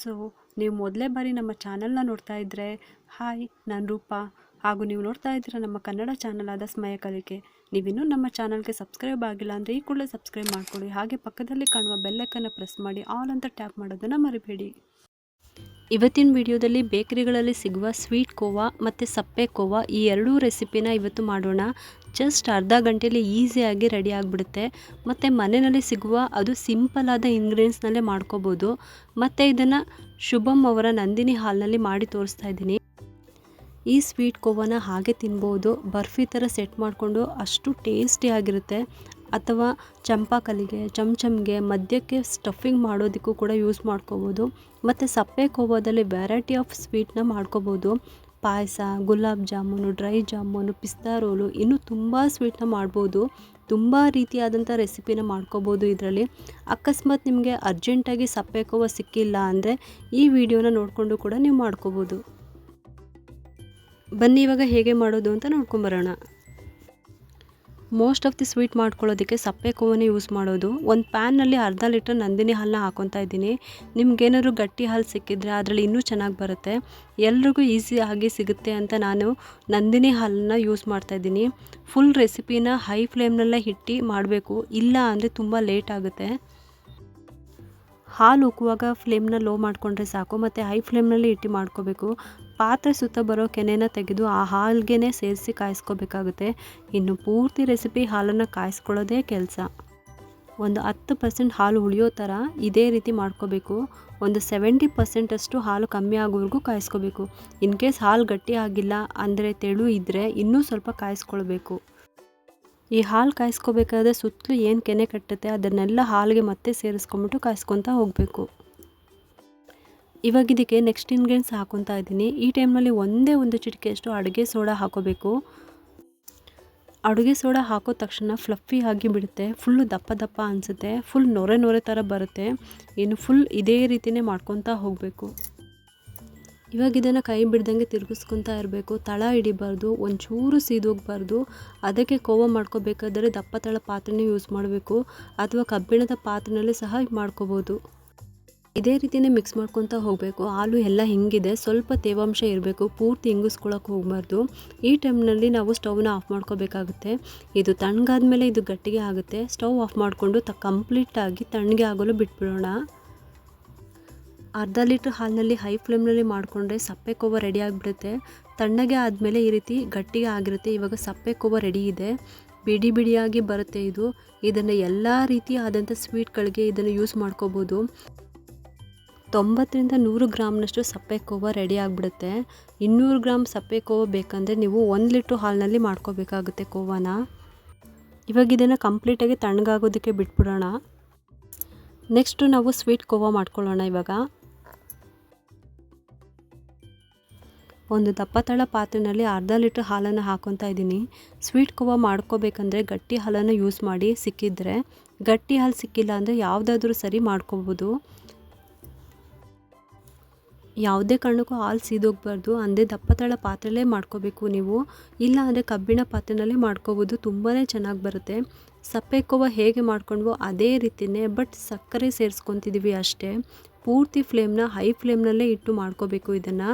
So ನೀವು ಮೊದಲೇ ಬಾರಿ ನಮ್ಮ ಚಾನಲ್ನ ನೋಡ್ತಾ ಇದ್ದರೆ ಹಾಯ್, ನಾನು ರೂಪಾ. ಹಾಗೂ ನೀವು ನೋಡ್ತಾ ಇದ್ದೀರ ನಮ್ಮ ಕನ್ನಡ ಚಾನಲ್ ಆದ ಸ್ಮಯ ಕಲಿಕೆ. ನೀವಿನ್ನೂ ನಮ್ಮ ಚಾನಲ್ಗೆ ಸಬ್ಸ್ಕ್ರೈಬ್ ಆಗಿಲ್ಲ ಅಂದರೆ ಈ ಕೂಡಲೇ ಸಬ್ಸ್ಕ್ರೈಬ್ ಮಾಡ್ಕೊಳ್ಳಿ. ಹಾಗೆ ಪಕ್ಕದಲ್ಲಿ ಕಾಣುವ ಬೆಲ್ಲಕ್ಕನ್ನು ಪ್ರೆಸ್ ಮಾಡಿ, ಆಲ್ ಅಂತ ಟ್ಯಾಪ್ ಮಾಡೋದನ್ನು ಮರಿಬೇಡಿ. ಇವತ್ತಿನ ವಿಡಿಯೋದಲ್ಲಿ ಬೇಕರಿಗಳಲ್ಲಿ ಸಿಗುವ ಸ್ವೀಟ್ ಕೋವಾ ಮತ್ತು ಸಪ್ಪೆ ಕೋವಾ ಈ ಎರಡೂ ರೆಸಿಪಿನ ಇವತ್ತು ಮಾಡೋಣ. ಜಸ್ಟ್ ಅರ್ಧ ಗಂಟೆಯಲ್ಲಿ ಈಸಿಯಾಗಿ ರೆಡಿ ಆಗಿಬಿಡುತ್ತೆ. ಮತ್ತು ಮನೆಯಲ್ಲಿ ಸಿಗುವ ಅದು ಸಿಂಪಲ್ ಆದ ಇಂಗ್ರೀಡಿಯೆಂಟ್ಸ್ನಲ್ಲೇ ಮಾಡ್ಕೋಬೋದು. ಮತ್ತು ಇದನ್ನು ಶುಭಮ್ ಅವರ ನಂದಿನಿ ಹಾಲ್ನಲ್ಲಿ ಮಾಡಿ ತೋರಿಸ್ತಾ ಇದ್ದೀನಿ. ಈ ಸ್ವೀಟ್ ಕೋವನ ಹಾಗೆ ತಿನ್ಬೋದು. ಬರ್ಫಿ ಥರ ಸೆಟ್ ಮಾಡಿಕೊಂಡು ಅಷ್ಟು ಟೇಸ್ಟಿಯಾಗಿರುತ್ತೆ ಅಥವಾ ಚಂಪಾಕಲಿಗೆ ಚಮಚಮ್ಗೆ ಮಧ್ಯಕ್ಕೆ ಸ್ಟಫಿಂಗ್ ಮಾಡೋದಕ್ಕೂ ಕೂಡ ಯೂಸ್ ಮಾಡ್ಕೋಬೋದು. ಮತ್ತು ಸಪ್ಪೆ ಕೋವದಲ್ಲಿ ವೆರೈಟಿ ಆಫ್ ಸ್ವೀಟ್ನ ಮಾಡ್ಕೋಬೋದು. ಪಾಯಸ, ಗುಲಾಬ್ ಜಾಮೂನು, ಡ್ರೈ ಜಾಮೂನು, ಪಿಸ್ತಾ ರೋಲು ಇನ್ನೂ ತುಂಬ ಸ್ವೀಟ್ನ ಮಾಡ್ಬೋದು. ತುಂಬ ರೀತಿಯಾದಂಥ ರೆಸಿಪಿನ ಮಾಡ್ಕೋಬೋದು ಇದರಲ್ಲಿ. ಅಕಸ್ಮಾತ್ ನಿಮಗೆ ಅರ್ಜೆಂಟಾಗಿ ಸಪ್ಪೆಕೋವ ಸಿಕ್ಕಿಲ್ಲ ಅಂದರೆ ಈ ವಿಡಿಯೋನ ನೋಡಿಕೊಂಡು ಕೂಡ ನೀವು ಮಾಡ್ಕೋಬೋದು. ಬನ್ನಿ ಇವಾಗ ಹೇಗೆ ಮಾಡೋದು ಅಂತ ನೋಡ್ಕೊಂಬರೋಣ. ಮೋಸ್ಟ್ ಆಫ್ ದಿ ಸ್ವೀಟ್ ಮಾಡ್ಕೊಳ್ಳೋದಕ್ಕೆ ಸಪ್ಪೆ ಕೋವನ್ನೇ ಯೂಸ್ ಮಾಡೋದು. ಒಂದು ಪ್ಯಾನ್ನಲ್ಲಿ ಅರ್ಧ ಲೀಟರ್ ನಂದಿನಿ ಹಾಲನ್ನ ಹಾಕೊತಾ ಇದ್ದೀನಿ. ನಿಮ್ಗೇನಾದ್ರು ಗಟ್ಟಿ ಹಾಲು ಸಿಕ್ಕಿದ್ರೆ ಅದರಲ್ಲಿ ಇನ್ನೂ ಚೆನ್ನಾಗಿ ಬರುತ್ತೆ. ಎಲ್ರಿಗೂ ಈಸಿ ಆಗಿ ಸಿಗುತ್ತೆ ಅಂತ ನಾನು ನಂದಿನಿ ಹಾಲನ್ನ ಯೂಸ್ ಮಾಡ್ತಾಯಿದ್ದೀನಿ ಫುಲ್ ರೆಸಿಪಿನ ಹೈ ಫ್ಲೇಮ್ನಲ್ಲೇ ಇಟ್ಟು ಮಾಡಬೇಕು. ಇಲ್ಲ ಅಂದರೆ ತುಂಬ ಲೇಟ್ ಆಗುತ್ತೆ. ಹಾಲು ಉಕ್ಕುವಾಗ ಫ್ಲೇಮ್ನ ಲೋ ಮಾಡಿಕೊಂಡ್ರೆ ಸಾಕು. ಮತ್ತು ಹೈ ಫ್ಲೇಮ್ನಲ್ಲಿ ಇಟ್ಟು ಮಾಡ್ಕೋಬೇಕು. ಪಾತ್ರೆ ಸುತ್ತ ಬರೋ ಕೆನೆನ ತೆಗೆದು ಆ ಹಾಲ್ಗೆನೆ ಸೇರಿಸಿ ಕಾಯಿಸ್ಕೋಬೇಕಾಗುತ್ತೆ. ಇನ್ನು ಪೂರ್ತಿ ರೆಸಿಪಿ ಹಾಲನ್ನು ಕಾಯಿಸ್ಕೊಳ್ಳೋದೇ ಕೆಲಸ. ಒಂದು ಹತ್ತು ಪರ್ಸೆಂಟ್ ಹಾಲು ಉಳಿಯೋ ಥರ ಇದೇ ರೀತಿ ಮಾಡ್ಕೋಬೇಕು. ಒಂದು ಸೆವೆಂಟಿ ಪರ್ಸೆಂಟಷ್ಟು ಹಾಲು ಕಮ್ಮಿ ಆಗೋವರೆಗೂ ಕಾಯಿಸ್ಕೋಬೇಕು. ಇನ್ ಕೇಸ್ ಹಾಲು ಗಟ್ಟಿ ಆಗಿಲ್ಲ ಅಂದರೆ ತೆಳು ಇದ್ದರೆ ಇನ್ನೂ ಸ್ವಲ್ಪ ಕಾಯಿಸ್ಕೊಳ್ಬೇಕು. ಈ ಹಾಲು ಕಾಯಿಸ್ಕೋಬೇಕಾದ್ರೆ ಸುತ್ತಲೂ ಏನು ಕೆನೆ ಕಟ್ಟುತ್ತೆ ಅದನ್ನೆಲ್ಲ ಹಾಲಿಗೆ ಮತ್ತೆ ಸೇರಿಸ್ಕೊಂಬಿಟ್ಟು ಕಾಯಿಸ್ಕೊತಾ ಹೋಗಬೇಕು. ಇವಾಗ ಇದಕ್ಕೆ ನೆಕ್ಸ್ಟ್ ಇಂಗ್ರೀಡಿಯೆಂಟ್ಸ್ ಹಾಕೊತಾ ಇದ್ದೀನಿ. ಈ ಟೈಮ್ನಲ್ಲಿ ಒಂದೇ ಒಂದು ಚಿಟಿಕೆಯಷ್ಟು ಅಡುಗೆ ಸೋಡಾ ಹಾಕೋಬೇಕು. ಅಡುಗೆ ಸೋಡಾ ಹಾಕೋ ತಕ್ಷಣ ಫ್ಲಫಿ ಆಗಿ ಬಿಡುತ್ತೆ. ಫುಲ್ಲು ದಪ್ಪ ದಪ್ಪ ಅನಿಸುತ್ತೆ. ಫುಲ್ ನೊರೆ ನೊರೆ ಥರ ಬರುತ್ತೆ. ಇನ್ನು ಫುಲ್ ಇದೇ ರೀತಿಯೇ ಮಾಡ್ಕೊತಾ ಹೋಗಬೇಕು. ಇವಾಗ ಇದನ್ನು ಕೈ ಬಿಡ್ದಂಗೆ ತಿರುಗಿಸ್ಕೊತಾ ಇರಬೇಕು. ತಳ ಹಿಡಿಬಾರ್ದು. ಒಂಚೂರು ಸೀದೋಗಬಾರ್ದು. ಅದಕ್ಕೆ ಕೋವ ಮಾಡ್ಕೋಬೇಕಾದರೆ ದಪ್ಪ ತಳ ಪಾತ್ರೆನೇ ಯೂಸ್ ಮಾಡಬೇಕು. ಅಥವಾ ಕಬ್ಬಿಣದ ಪಾತ್ರೆನಲ್ಲಿ ಸಹ ಮಾಡ್ಕೋಬೋದು. ಇದೇ ರೀತಿಯೇ ಮಿಕ್ಸ್ ಮಾಡ್ಕೊತಾ ಹೋಗಬೇಕು. ಹಾಲು ಎಲ್ಲ ಹಿಂಗಿದೆ? ಸ್ವಲ್ಪ ತೇವಾಂಶ ಇರಬೇಕು. ಪೂರ್ತಿ ಹಿಂಗಿಸ್ಕೊಳಕ್ಕೆ ಹೋಗಬಾರ್ದು. ಈ ಟೈಮ್ನಲ್ಲಿ ನಾವು ಸ್ಟವ್ನ ಆಫ್ ಮಾಡ್ಕೋಬೇಕಾಗುತ್ತೆ. ಇದು ತಣ್ಣಗಾದ ಮೇಲೆ ಇದು ಗಟ್ಟಿಗೆ ಆಗುತ್ತೆ. ಸ್ಟವ್ ಆಫ್ ಮಾಡಿಕೊಂಡು ತ ಕಂಪ್ಲೀಟಾಗಿ ತಣ್ಣಗೆ ಆಗಲು ಬಿಟ್ಬಿಡೋಣ. ಅರ್ಧ ಲೀಟ್ರ್ ಹಾಲಿನಲ್ಲಿ ಹೈ ಫ್ಲೇಮ್ನಲ್ಲಿ ಮಾಡಿಕೊಂಡ್ರೆ ಸಪ್ಪೆ ಕೋವ ರೆಡಿ ಆಗಿಬಿಡುತ್ತೆ. ತಣ್ಣಗೆ ಆದಮೇಲೆ ಈ ರೀತಿ ಗಟ್ಟಿಗೆ ಆಗಿರುತ್ತೆ. ಇವಾಗ ಸಪ್ಪೆ ಕೋವ ರೆಡಿ ಇದೆ. ಬಿಡಿ ಬಿಡಿಯಾಗಿ ಬರುತ್ತೆ ಇದು. ಇದನ್ನು ಎಲ್ಲ ರೀತಿಯಾದಂಥ ಸ್ವೀಟ್ಗಳಿಗೆ ಇದನ್ನು ಯೂಸ್ ಮಾಡ್ಕೋಬೋದು. ತೊಂಬತ್ತರಿಂದ ನೂರು ಗ್ರಾಮ್ನಷ್ಟು ಸಪ್ಪೆ ಕೋವ ರೆಡಿ ಆಗಿಬಿಡುತ್ತೆ. ಇನ್ನೂರು ಗ್ರಾಮ್ ಸಪ್ಪೆ ಕೋವ ಬೇಕಂದರೆ ನೀವು ಒಂದು ಲೀಟ್ರ್ ಹಾಲಿನಲ್ಲಿ ಮಾಡ್ಕೋಬೇಕಾಗುತ್ತೆ ಕೋವನ. ಇವಾಗ ಇದನ್ನು ಕಂಪ್ಲೀಟಾಗಿ ತಣ್ಣಗಾಗೋದಕ್ಕೆ ಬಿಟ್ಬಿಡೋಣ. ನೆಕ್ಸ್ಟು ನಾವು ಸ್ವೀಟ್ ಕೋವಾ ಮಾಡ್ಕೊಳ್ಳೋಣ ಇವಾಗ. ಒಂದು ದಪ್ಪತಳ ಪಾತ್ರೆಯಲ್ಲಿ ಅರ್ಧ ಲೀಟ್ರ್ ಹಾಲನ್ನು ಹಾಕೊತಾ ಇದ್ದೀನಿ. ಸ್ವೀಟ್ ಕೋವ ಮಾಡ್ಕೋಬೇಕಂದ್ರೆ ಗಟ್ಟಿ ಹಾಲನ್ನು ಯೂಸ್ ಮಾಡಿ ಸಿಕ್ಕಿದ್ರೆ ಗಟ್ಟಿ ಹಾಲು ಸಿಕ್ಕಿಲ್ಲ ಅಂದರೆ ಯಾವುದಾದ್ರೂ ಸರಿ ಮಾಡ್ಕೋಬೋದು. ಯಾವುದೇ ಕಾರಣಕ್ಕೂ ಹಾಲು ಸೀದೋಗ್ಬಾರ್ದು. ಅಂದರೆ ದಪ್ಪತಳ ಪಾತ್ರೆಲೇ ಮಾಡ್ಕೋಬೇಕು ನೀವು. ಇಲ್ಲ ಅಂದರೆ ಕಬ್ಬಿಣ ಪಾತ್ರೆಯಲ್ಲೇ ಮಾಡ್ಕೋಬೋದು. ತುಂಬಾ ಚೆನ್ನಾಗಿ ಬರುತ್ತೆ. ಸಪ್ಪೆ ಕೋವ ಹೇಗೆ ಮಾಡ್ಕೊಂಡ್ವೋ ಅದೇ ರೀತಿಯೇ ಬಟ್ ಸಕ್ಕರೆ ಸೇರಿಸ್ಕೊತಿದ್ದೀವಿ ಅಷ್ಟೇ. ಪೂರ್ತಿ ಫ್ಲೇಮ್ನ ಹೈ ಫ್ಲೇಮ್ನಲ್ಲೇ ಇಟ್ಟು ಮಾಡ್ಕೋಬೇಕು ಇದನ್ನು.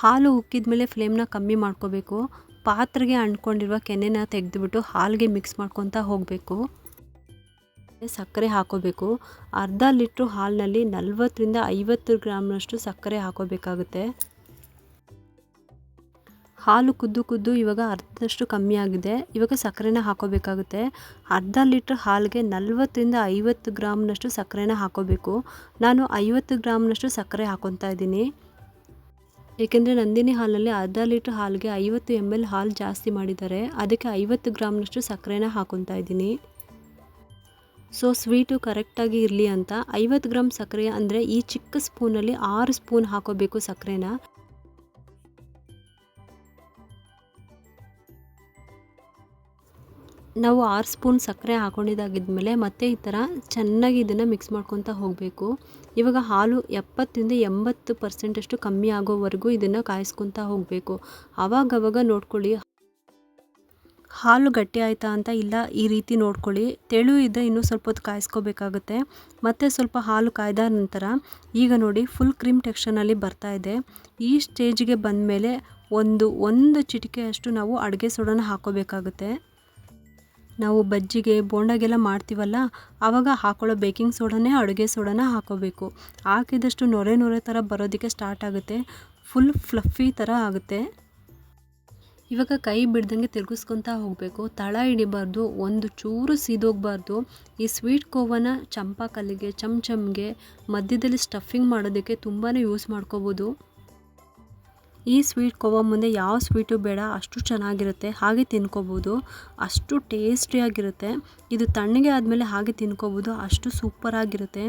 ಹಾಲು ಉಕ್ಕಿದ ಮೇಲೆ ಫ್ಲೇಮ್ನ ಕಮ್ಮಿ ಮಾಡ್ಕೋಬೇಕು. ಪಾತ್ರೆಗೆ ಅಂಟ್ಕೊಂಡಿರುವ ಕೆನೆನ ತೆಗೆದುಬಿಟ್ಟು ಹಾಲಿಗೆ ಮಿಕ್ಸ್ ಮಾಡ್ಕೊತಾ ಹೋಗಬೇಕು. ಸಕ್ಕರೆ ಹಾಕೋಬೇಕು. ಅರ್ಧ ಲೀಟ್ರ್ ಹಾಲಿನಲ್ಲಿ ನಲ್ವತ್ತರಿಂದ ಐವತ್ತು ಗ್ರಾಮ್ನಷ್ಟು ಸಕ್ಕರೆ ಹಾಕೋಬೇಕಾಗುತ್ತೆ. ಹಾಲು ಕುದ್ದು ಕುದ್ದು ಇವಾಗ ಅರ್ಧದಷ್ಟು ಕಮ್ಮಿ ಆಗಿದೆ. ಇವಾಗ ಸಕ್ಕರೆನ ಹಾಕೋಬೇಕಾಗುತ್ತೆ. ಅರ್ಧ ಲೀಟ್ರ್ ಹಾಲಿಗೆ ನಲ್ವತ್ತರಿಂದ ಐವತ್ತು ಗ್ರಾಮ್ನಷ್ಟು ಸಕ್ಕರೆನ ಹಾಕೋಬೇಕು. ನಾನು ಐವತ್ತು ಗ್ರಾಮ್ನಷ್ಟು ಸಕ್ಕರೆ ಹಾಕೊತಾ ಇದ್ದೀನಿ. ಏಕೆಂದರೆ ನಂದಿನಿ ಹಾಲಲ್ಲಿ ಅರ್ಧ ಲೀಟ್ರ್ ಹಾಲಿಗೆ ಐವತ್ತು ಎಂ ಎಲ್ ಹಾಲು ಜಾಸ್ತಿ ಮಾಡಿದ್ದಾರೆ. ಅದಕ್ಕೆ ಐವತ್ತು ಗ್ರಾಮ್ನಷ್ಟು ಸಕ್ಕರೆನ ಹಾಕೊತಾ ಇದ್ದೀನಿ. ಸೊ ಸ್ವೀಟು ಕರೆಕ್ಟಾಗಿ ಇರಲಿ ಅಂತ ಐವತ್ತು ಗ್ರಾಮ್ ಸಕ್ಕರೆ ಅಂದರೆ ಈ ಚಿಕ್ಕ ಸ್ಪೂನಲ್ಲಿ ಆರು ಸ್ಪೂನ್ ಹಾಕೋಬೇಕು ಸಕ್ಕರೆನ. ನಾವು ಆರು ಸ್ಪೂನ್ ಸಕ್ಕರೆ ಹಾಕೊಂಡಿದ್ದಾಗಿದ್ಮೇಲೆ ಮತ್ತೆ ಈ ಥರ ಚೆನ್ನಾಗಿ ಇದನ್ನು ಮಿಕ್ಸ್ ಮಾಡ್ಕೊತಾ ಹೋಗಬೇಕು. ಇವಾಗ ಹಾಲು ಎಪ್ಪತ್ತರಿಂದ ಎಂಬತ್ತು ಪರ್ಸೆಂಟಷ್ಟು ಕಮ್ಮಿ ಆಗೋವರೆಗೂ ಇದನ್ನು ಕಾಯಿಸ್ಕೊತಾ ಹೋಗಬೇಕು. ಆವಾಗವಾಗ ನೋಡ್ಕೊಳ್ಳಿ ಹಾಲು ಗಟ್ಟಿ ಆಯಿತಾ ಅಂತ ಇಲ್ಲ ಈ ರೀತಿ ನೋಡ್ಕೊಳ್ಳಿ. ತೆಳು ಇದ್ದರೆ ಇನ್ನೂ ಸ್ವಲ್ಪ ಹೊತ್ತು ಕಾಯಿಸ್ಕೋಬೇಕಾಗುತ್ತೆ. ಮತ್ತು ಸ್ವಲ್ಪ ಹಾಲು ಕಾಯ್ದ ನಂತರ ಈಗ ನೋಡಿ ಫುಲ್ ಕ್ರೀಮ್ ಟೆಕ್ಸ್ಚರ್ನಲ್ಲಿ ಬರ್ತಾ ಇದೆ. ಈ ಸ್ಟೇಜ್ಗೆ ಬಂದ ಮೇಲೆ ಒಂದು ಒಂದು ಚಿಟಿಕೆಯಷ್ಟು ನಾವು ಅಡುಗೆ ಸೋಡಾನ ಹಾಕೋಬೇಕಾಗುತ್ತೆ ನಾವು ಬಜ್ಜಿಗೆ, ಬೋಂಡಾಗೆಲ್ಲ ಮಾಡ್ತೀವಲ್ಲ, ಆವಾಗ ಹಾಕೊಳ್ಳೋ ಬೇಕಿಂಗ್ ಸೋಡಾನೇ ಅಡುಗೆ ಸೋಡಾನ ಹಾಕೋಬೇಕು ಹಾಕಿದಷ್ಟು ನೊರೆ ನೊರೆ ಥರ ಬರೋದಕ್ಕೆ ಸ್ಟಾರ್ಟ್ ಆಗುತ್ತೆ. ಫುಲ್ ಫ್ಲಫಿ ಥರ ಆಗುತ್ತೆ. ಇವಾಗ ಕೈ ಬಿಡ್ದಂಗೆ ತಿರುಗಿಸ್ಕೊತಾ ಹೋಗಬೇಕು. ತಳ ಹಿಡಿಬಾರ್ದು, ಒಂದು ಚೂರು ಸೀದೋಗಬಾರ್ದು. ಈ ಸ್ವೀಟ್ ಕೋವನ ಚಂಪಾಕಲ್ಲಿಗೆ ಚಮ್ ಚಮ್ಗೆ ಮಧ್ಯದಲ್ಲಿ ಸ್ಟಫಿಂಗ್ ಮಾಡೋದಕ್ಕೆ ತುಂಬಾ ಯೂಸ್ ಮಾಡ್ಕೋಬೋದು. ಈ ಸ್ವೀಟ್ ಕೋವ ಮುಂದೆ ಯಾವ ಸ್ವೀಟು ಬೇಡ, ಅಷ್ಟು ಚೆನ್ನಾಗಿರುತ್ತೆ, ಹಾಗೆ ತಿನ್ಕೋಬೋದು. ಅಷ್ಟು ಟೇಸ್ಟಿಯಾಗಿರುತ್ತೆ ಇದು ತಣ್ಣಗೆ ಆದಮೇಲೆ ಹಾಗೆ ತಿನ್ಕೋಬೋದು, ಅಷ್ಟು ಸೂಪರಾಗಿರುತ್ತೆ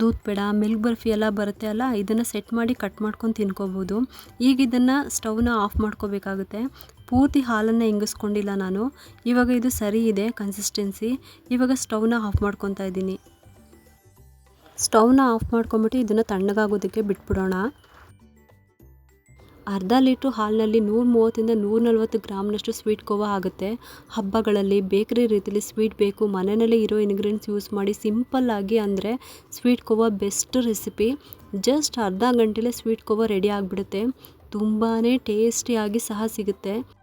ದೂದ್ ಪೇಡ ಮಿಲ್ಕ್ ಬರ್ಫಿ ಎಲ್ಲ ಬರುತ್ತೆ ಅಲ್ಲ, ಇದನ್ನು ಸೆಟ್ ಮಾಡಿ ಕಟ್ ಮಾಡ್ಕೊಂಡು ತಿನ್ಕೋಬೋದು. ಈಗ ಇದನ್ನು ಸ್ಟವ್ನ ಆಫ್ ಮಾಡ್ಕೋಬೇಕಾಗುತ್ತೆ. ಪೂರ್ತಿ ಹಾಲನ್ನು ಹಿಂಗಿಸ್ಕೊಂಡಿಲ್ಲ ನಾನು. ಇವಾಗ ಇದು ಸರಿ ಇದೆ ಕನ್ಸಿಸ್ಟೆನ್ಸಿ ಇವಾಗ ಸ್ಟವ್ನ ಆಫ್ ಮಾಡ್ಕೊತಾ ಇದ್ದೀನಿ. ಸ್ಟವ್ನ ಆಫ್ ಮಾಡ್ಕೊಂಬಿಟ್ಟು ಇದನ್ನು ತಣ್ಣಗಾಗೋದಕ್ಕೆ ಬಿಟ್ಬಿಡೋಣ. ಅರ್ಧ ಲೀಟ್ರು ಹಾಲಿನಲ್ಲಿ ನೂರ ಮೂವತ್ತರಿಂದ ನೂರ ನಲವತ್ತು ಗ್ರಾಮ್ನಷ್ಟು ಸ್ವೀಟ್ ಕೋವಾ ಆಗುತ್ತೆ. ಹಬ್ಬಗಳಲ್ಲಿ ಬೇಕ್ರಿ ರೀತಿಲಿ ಸ್ವೀಟ್ ಬೇಕು. ಮನೆಯಲ್ಲೇ ಇರೋ ಇನ್ಗ್ರೀಡಿಯೆಂಟ್ಸ್ ಯೂಸ್ ಮಾಡಿ ಸಿಂಪಲ್ಲಾಗಿ ಅಂದರೆ sweet khova best recipe just ಅರ್ಧ ಗಂಟೆಲೇ ಸ್ವೀಟ್ ಕೋವಾ ರೆಡಿ ಆಗಿಬಿಡುತ್ತೆ. ತುಂಬಾ ಟೇಸ್ಟಿಯಾಗಿ ಸಹ ಸಿಗುತ್ತೆ.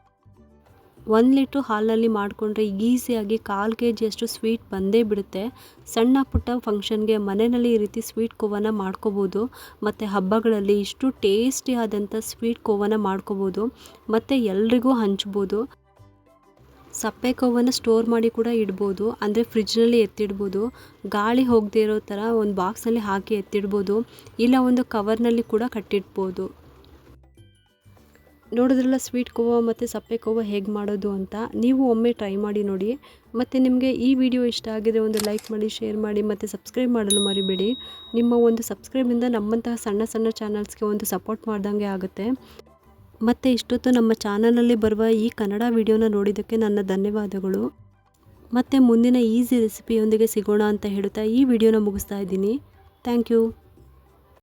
ಒಂದು ಲೀಟ್ರ್ ಹಾಲಿನಲ್ಲಿ ಮಾಡಿಕೊಂಡ್ರೆ ಈಸಿಯಾಗಿ ಕಾಲು ಕೆ ಜಿಯಷ್ಟು ಸ್ವೀಟ್ ಬಂದೇ ಬಿಡುತ್ತೆ. ಸಣ್ಣ ಪುಟ್ಟ ಫಂಕ್ಷನ್ಗೆ ಮನೆಯಲ್ಲಿ ಈ ರೀತಿ ಸ್ವೀಟ್ ಕೋವನ ಮಾಡ್ಕೋಬೋದು. ಮತ್ತು ಹಬ್ಬಗಳಲ್ಲಿ ಇಷ್ಟು ಟೇಸ್ಟಿ ಆದಂಥ ಸ್ವೀಟ್ ಕೋವನ ಮಾಡ್ಕೋಬೋದು. ಮತ್ತು ಎಲ್ರಿಗೂ ಹಂಚ್ಬೋದು. ಸಪ್ಪೆ ಕೋವನ್ನು ಸ್ಟೋರ್ ಮಾಡಿ ಕೂಡ ಇಡ್ಬೋದು. ಅಂದರೆ ಫ್ರಿಜ್ನಲ್ಲಿ ಎತ್ತಿಡ್ಬೋದು. ಗಾಳಿ ಹೋಗದೇ ಇರೋ ಥರ ಒಂದು ಬಾಕ್ಸಲ್ಲಿ ಹಾಕಿ ಎತ್ತಿಡ್ಬೋದು. ಇಲ್ಲ ಒಂದು ಕವರ್ನಲ್ಲಿ ಕೂಡ ಕಟ್ಟಿಡ್ಬೋದು. ನೋಡಿದ್ರಲ್ಲ ಸ್ವೀಟ್ ಕೋವಾ ಮತ್ತು ಸಪ್ಪೆ ಕೋವಾ ಹೇಗೆ ಮಾಡೋದು ಅಂತ ನೀವು ಒಮ್ಮೆ ಟ್ರೈ ಮಾಡಿ ನೋಡಿ. ಮತ್ತು ನಿಮಗೆ ಈ ವಿಡಿಯೋ ಇಷ್ಟ ಆಗಿದೆ ಒಂದು ಲೈಕ್ ಮಾಡಿ ಶೇರ್ ಮಾಡಿ, ಮತ್ತು ಸಬ್ಸ್ಕ್ರೈಬ್ ಮಾಡಲು ಮರಿಬೇಡಿ. ನಿಮ್ಮ ಒಂದು ಸಬ್ಸ್ಕ್ರೈಬಿಂದ ನಮ್ಮಂತಹ ಸಣ್ಣ ಸಣ್ಣ ಚಾನಲ್ಸ್ಗೆ ಒಂದು ಸಪೋರ್ಟ್ ಮಾಡ್ದಂಗೆ ಆಗುತ್ತೆ. ಮತ್ತು ಇಷ್ಟೊತ್ತು ನಮ್ಮ ಚಾನಲಲ್ಲಿ ಬರುವ ಈ ಕನ್ನಡ ವಿಡಿಯೋನ ನೋಡಿದ್ದಕ್ಕೆ ನನ್ನ ಧನ್ಯವಾದಗಳು. ಮತ್ತು ಮುಂದಿನ ಈಸಿ ರೆಸಿಪಿಯೊಂದಿಗೆ ಸಿಗೋಣ ಅಂತ ಹೇಳುತ್ತಾ ಈ ವಿಡಿಯೋನ ಮುಗಿಸ್ತಾ ಇದ್ದೀನಿ. Thank you